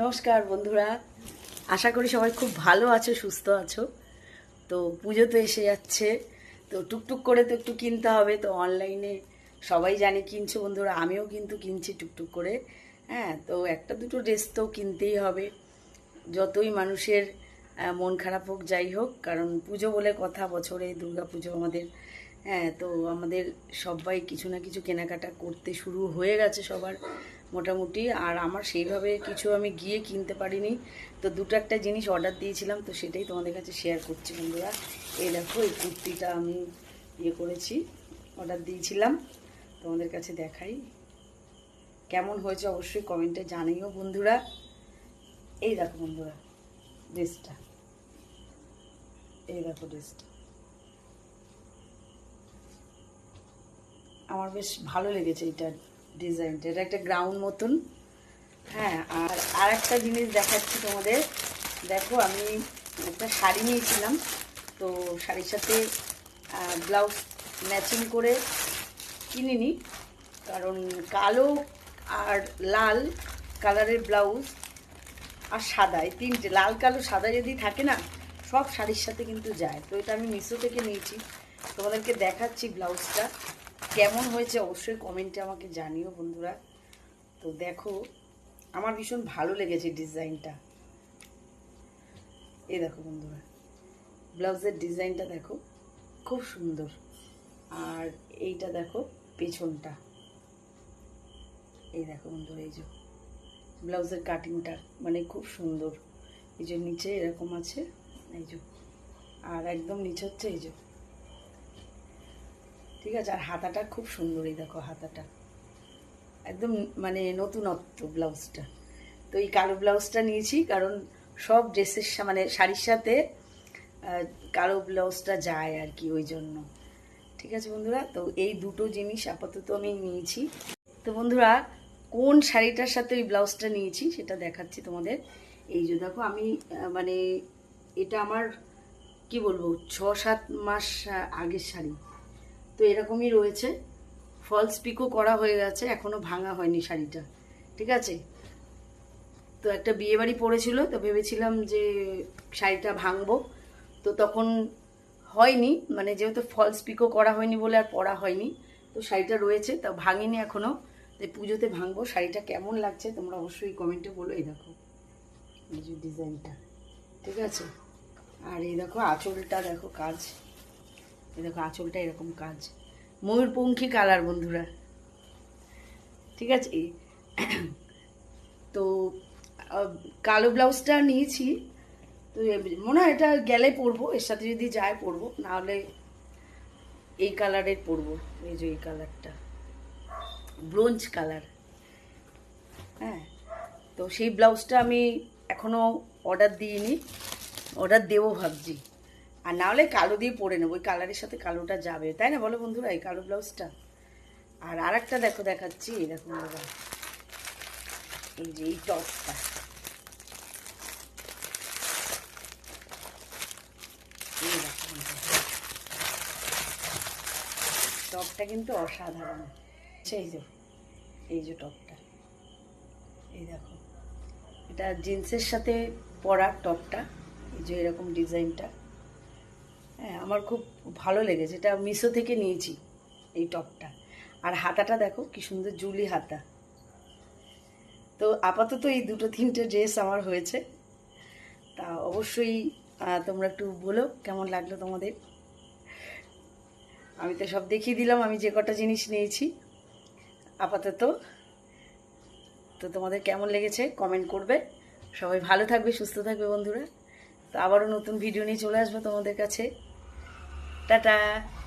নমস্কার, বন্ধুরা। আশা করি সবাই খুব ভালো আছো, সুস্থ আছো। তো পুজো তো এসে যাচ্ছে। তো টুকটুক করে তো একটু কিনতে হবে। তো অনলাইনে সবাই জানে কিনছো, বন্ধুরা। আমিও কিন্তু কিনছি টুকটুক করে। হ্যাঁ তো একটা দুটো ড্রেস তো কিনতেই হবে। যতই মানুষের মন খারাপ হোক, যাই হোক, কারণ পুজো বলে কথা, বছরে দুর্গা পুজো আমাদের। হ্যাঁ তো আমাদের সবাই কিছু না কিছু কেনাকাটা করতে শুরু হয়ে গেছে সবার। মোটামুটি। আর আমার সেইভাবে কিছু আমি গিয়ে কিনতে পারিনি। তো দুটো একটা জিনিস অর্ডার দিয়েছিলাম, তো সেটাই তোমাদের কাছে শেয়ার করছি বন্ধুরা। এই দেখো, এই কুর্তিটা আমি ইয়ে করেছি অর্ডার দিয়েছিলাম। তোমাদের কাছে দেখাই। কেমন হয়েছে অবশ্যই কমেন্টে জানিও বন্ধুরা। এই দেখো বন্ধুরা ড্রেসটা এই দেখো ড্রেসটা আমার বেশ ভালো লেগেছে এটা ডিজাইনটা এটা একটা গ্রাউন্ড মতন। হ্যাঁ আর আর একটা জিনিস দেখাচ্ছি তোমাদের। দেখো, আমি একটা শাড়ি নিয়েছিলাম। তো শাড়ির সাথে ব্লাউজ ম্যাচিং করে কিনিনি। কারণ কালো আর লাল কালারের ব্লাউজ আর সাদা, এই তিনটে। লাল, কালো, সাদা যদি থাকে না, সব শাড়ির সাথে কিন্তু যায়। তো এটা আমি মিশো থেকে নিয়েছি। তোমাদেরকে দেখাচ্ছি ব্লাউজটা কেমন হয়েছে অবশ্যই কমেন্টে আমাকে জানিও বন্ধুরা। তো দেখো, আমার ভীষণ ভালো লেগেছে ডিজাইনটা। এই দেখো বন্ধুরা, ব্লাউজের ডিজাইনটা দেখো, খুব সুন্দর। আর এইটা দেখো, পেছনটা। এই দেখো বন্ধুরা, এই যে ব্লাউজের কাটিংটা মানে খুব সুন্দর। এই যে নিচে এরকম আছে, এই যে। আর একদম নিচে হচ্ছে, এই যে ঠিক আছে, আর হাতাটা খুব সুন্দর এই দেখো হাতাটা। একদম মানে নতুনত্ব ব্লাউজটা। তো এই কালো ব্লাউজটা নিয়েছি কারণ সব ড্রেসের মানে শাড়ির সাথে কালো ব্লাউজটা যায় আর কি ওই জন্য। ঠিক আছে বন্ধুরা, তো এই দুটো জিনিস আপাতত আমি নিয়েছি। তো বন্ধুরা, কোন শাড়িটার সাথে ওই ব্লাউজটা নিয়েছি সেটা দেখাচ্ছি তোমাদের। এই যে দেখো আমি মানে এটা আমার, কি বলব ছ সাত মাস আগের শাড়ি। তো এরকমই রয়েছে। ফলস পিকও করা হয়ে গেছে এখনও ভাঙা হয়নি শাড়িটা। ঠিক আছে? তো একটা বিয়ে বাড়ি পড়েছিল, তো ভেবেছিলাম যে শাড়িটা ভাঙবো। তো তখন হয়নি মানে যেহেতু ফলস পিকও করা হয়নি বলে আর পরা হয়নি, তো শাড়িটা রয়েছে, তা ভাঙিনি এখনও তাই পুজোতে ভাঙবো। শাড়িটা কেমন লাগছে তোমরা অবশ্যই কমেন্টে বলো। এই দেখো, এই যে ডিজাইনটা ঠিক আছে? আর এই দেখো, আঁচলটা দেখো, কাজ। দেখো, আঁচলটা এরকম কাজ। ময়ূরপঙ্খী কালার, বন্ধুরা। ঠিক আছে? তো কালো ব্লাউজটা নিয়েছি। তো মনে হয় এটা গেলে পরবো, এর সাথে যদি যায় পরবো, নাহলে এই কালারের পরবো, এই যে এই কালারটা। Bronze colour. হ্যাঁ? তো সেই ব্লাউজটা আমি এখনও অর্ডার দিইনি, অর্ডার দেবো ভাবছি। আর না হলে কালো দিয়ে পরে নেব ওই কালারের সাথে কালোটা যাবে তাই না? বলো বন্ধুরা এই কালো ব্লাউজটা। আর আর একটা দেখো দেখাচ্ছি দেখো বন্ধুরা এই যে এই টপটা। টপটা কিন্তু অসাধারণ। আচ্ছা, এই যে এই যে টপটা। এই দেখো। এটা জিন্সের সাথে পরা টপটা এই যে এরকম ডিজাইনটা। হ্যাঁ আমার খুব ভালো লেগেছে। এটা মিশো থেকে নিয়েছি এই টপটা। আর হাতাটা দেখো, কি সুন্দর জুলি হাতা। তো আপাতত এই দুটো, তিনটে ড্রেস আমার হয়েছে। তা অবশ্যই তোমরা একটু বলো কেমন লাগল তোমাদের। আমি তো সব দেখিয়ে দিলাম, আমি যে কটা জিনিস নিয়েছি। আপাতত, তো তোমাদের কেমন লেগেছে কমেন্ট করবে। সবাই ভালো থাকবে, সুস্থ থাকবে বন্ধুরা। তো আবারও নতুন ভিডিও নিয়ে চলে আসব তোমাদের কাছে। 拜拜。